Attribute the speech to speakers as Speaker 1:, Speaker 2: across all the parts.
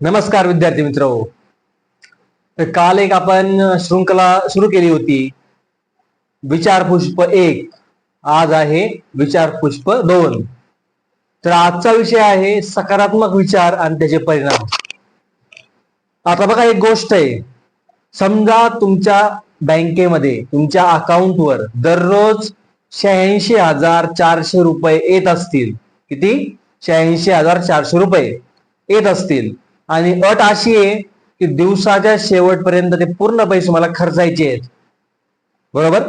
Speaker 1: नमस्कार विद्यार्थी मित्र. तर काल एक आपण शृंखला सुरू केली होती. विचार पुष्प एक आज आहे विचार पुष्प दोन. तर आजचा विषय आहे सकारात्मक विचार आणि त्याचे परिणाम. आता बघा एक गोष्ट आहे. समजा तुमच्या बँकेमध्ये तुमच्या अकाउंटवर दररोज शहाऐंशी हजार चारशे रुपये येत असतील. किती? शहाऐंशी हजार चारशे रुपये येत असतील. आणि अट अशी आहे की दिवसाच्या शेवटपर्यंत ते पूर्ण पैसे मला खर्चायचे आहेत. बरोबर?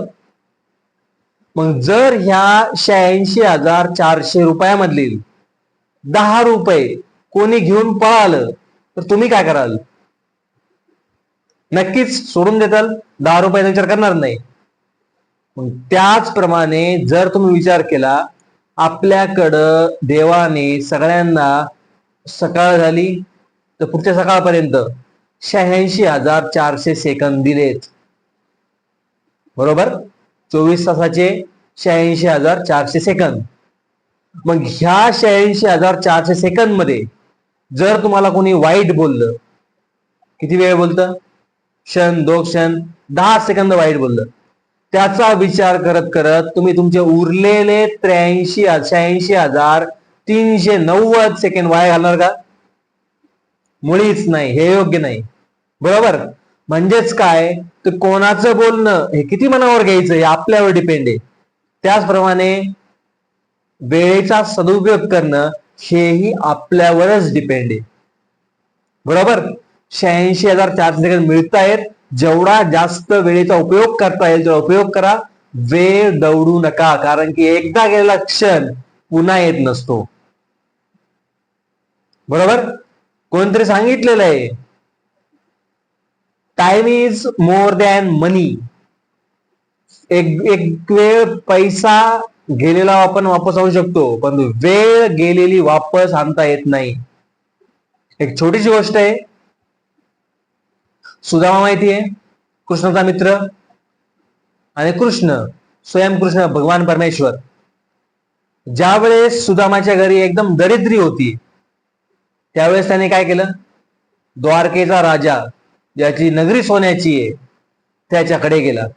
Speaker 1: मग जर ह्या शहाऐंशी हजार चारशे रुपयामधली दहा रुपये कोणी घेऊन पळालं तर तुम्ही काय कराल? नक्कीच सोडून देताल दहा रुपयाचा विचार करणार नाही. मग त्याचप्रमाणे जर तुम्ही विचार केला आपल्याकडं देवाने सगळ्यांना सकाळ झाली तर पुढच्या सकाळपर्यंत शहाऐंशी हजार चारशे सेकंद दिलेत बरोबर? चोवीस तासाचे शहाऐंशी हजार चारशे सेकंद. मग ह्या शहाऐंशी हजार चारशे सेकंदमध्ये जर तुम्हाला कोणी वाईट बोललं किती वेळ बोलतं? क्षण दोन क्षण दहा सेकंद वाईट बोललं. त्याचा विचार करत करत तुम्ही तुमचे उरलेले त्र्याऐंशी शहाऐंशी हजार तीनशे नव्वद सेकंड वाया घालणार का? मुळीच नाही हे योग्य नाही. बरोबर? म्हणजेच काय? तर कोणाचं बोलणं हे किती मनावर घ्यायचं हे आपल्यावर डिपेंड आहे. त्याचप्रमाणे वेळेचा सदुपयोग करणं हेही आपल्यावरच डिपेंड आहे. बरोबर? शहाऐंशी हजार चारशे सेकंद मिळतायत जेवढा जास्त वेळेचा उपयोग करता येईल तेवढा उपयोग करा. वेळ दौडू नका कारण की एकदा गेलेला क्षण पुन्हा येत नसतो. बरोबर? कोणतरी सांगितलेलं आहे. Time is more than money एक एक वेळ पैसा गेलेला आपण वापस आणू शकतो पण वेळ गेलेली वापस आणता येत नाही. एक छोटीशी गोष्ट आहे. सुदामा माहिती आहे? कृष्णाचा मित्र आणि कृष्ण स्वयंकृष्ण भगवान परमेश्वर. ज्यावेळेस सुदामाच्या घरी एकदम दरिद्री होती त्यावेळेस त्याने काय केलं? द्वारकेचा राजा ज्याची नगरी सोन्याची आहे त्याच्याकडे गेला.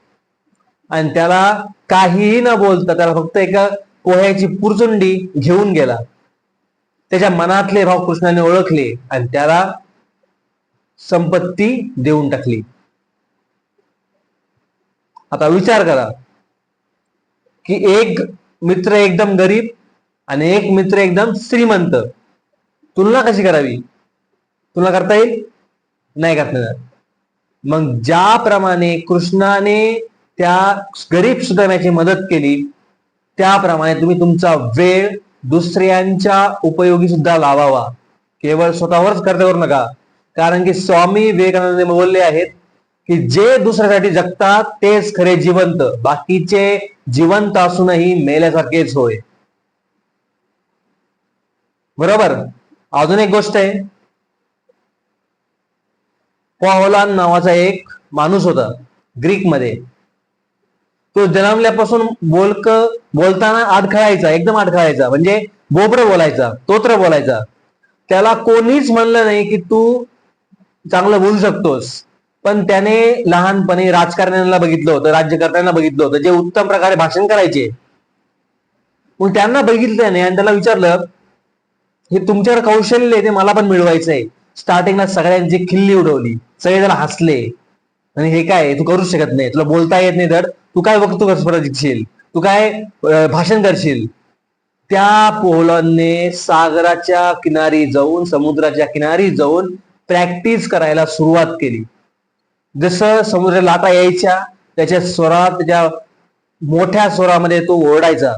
Speaker 1: आणि त्याला काहीही न बोलता त्याला फक्त एका पोह्याची पुरचुंडी घेऊन गेला. त्याच्या मनातले भाव कृष्णाने ओळखले आणि त्याला संपत्ती देऊन टाकली. आता विचार करा की एक मित्र एकदम गरीब आणि एक मित्र एकदम श्रीमंत. तुलना कशी करावी? तुलना करता येईल? नाही करता येणार. मग ज्याप्रमाणे कृष्णाने त्या गरीब सुधारण्याची मदत केली त्याप्रमाणे तुम्ही तुमचा वेळ दुसऱ्यांच्या उपयोगी सुद्धा लावावा. केवळ स्वतःवरच खर्च करू नका. कारण की स्वामी विवेकानंद बोलले आहेत की जे दुसऱ्यासाठी जगतात तेच खरे जिवंत. बाकीचे जिवंत असूनही मेल्यासारखेच होय. बरोबर? अजून एक गोष्ट आहे. पॉहलान नावाचा एक माणूस होता ग्रीकमध्ये तो जन्मल्यापासून बोलक बोलताना अडखळायचा एकदम अडखळायचा म्हणजे बोबड बोलायचा तोत्र बोलायचा. त्याला कोणीच म्हणलं नाही की तू चांगलं बोलू शकतोस. पण त्याने लहानपणी राजकारण्यांना बघितलं होतं राज्यकर्त्यांना बघितलं होतं जे उत्तम प्रकारे भाषण करायचे. मग त्यांना बघितलं नाही आणि त्याला विचारलं हे तुमच्याकडे कौशल्य आहे ते मला पण मिळवायचं आहे स्टार्टिंगला सगळ्यांची खिल्ली उडवली सगळे जण हसले. आणि हे काय तू करूच शकत नाही. तुला बोलता येत नाही तर तू काय वक्तू कसं जिंकशील तू काय भाषण करशील? त्या पोहलांने सागराच्या किनारी जाऊन समुद्राच्या किनारी जाऊन प्रॅक्टिस करायला सुरुवात केली. जसं समुद्र लाटा यायच्या त्याच्या स्वरात त्याच्या मोठ्या स्वरामध्ये तो ओरडायचा.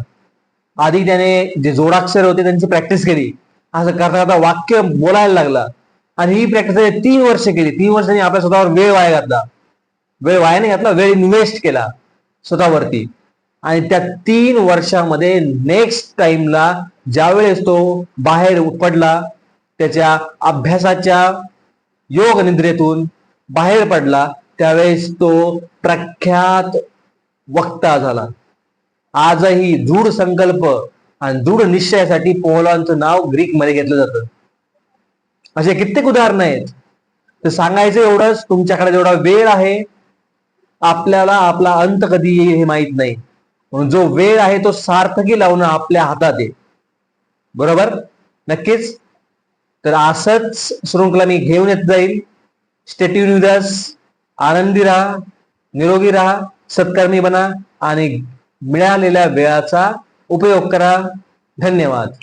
Speaker 1: आधी त्याने जे जोडाक्षर होते त्यांची प्रॅक्टिस केली. असं करता करता वाक्य बोलायला लागला. आणि ही प्रॅक्टिस तीन वर्ष केली. तीन वर्षांनी आपल्या स्वतःवर वेळ वाया घातला. वेळ वाया नाही घातला वेळ इन्व्हेस्ट केला स्वतःवरती. आणि त्या तीन वर्षामध्ये नेक्स्ट टाइमला ज्यावेळेस तो बाहेर पडला त्याच्या अभ्यासाच्या योग निद्रेतून बाहेर पडला त्यावेळेस तो प्रख्यात वक्ता झाला. आजही दृढ संकल्प आणि दृढ निश्चयासाठी पोहलांचं नाव ग्रीकमध्ये घेतलं जातं. असे कित्येक उदाहरणं आहेत. तर सांगायचं एवढंच तुमच्याकडे जेवढा वेळ आहे आपल्याला आपला अंत कधी येईल हे माहीत नाही. म्हणून जो वेळ आहे तो सार्थकी लावणं आपल्या हातात आहे. बरोबर? नक्कीच? तर असंच शृंखला मी घेऊन येत जाईल. स्टेट्यू विदास आनंदी राहा निरोगी राहा सत्कर्मी बना आणि मिळालेल्या वेळाचा उपयोग करा. धन्यवाद.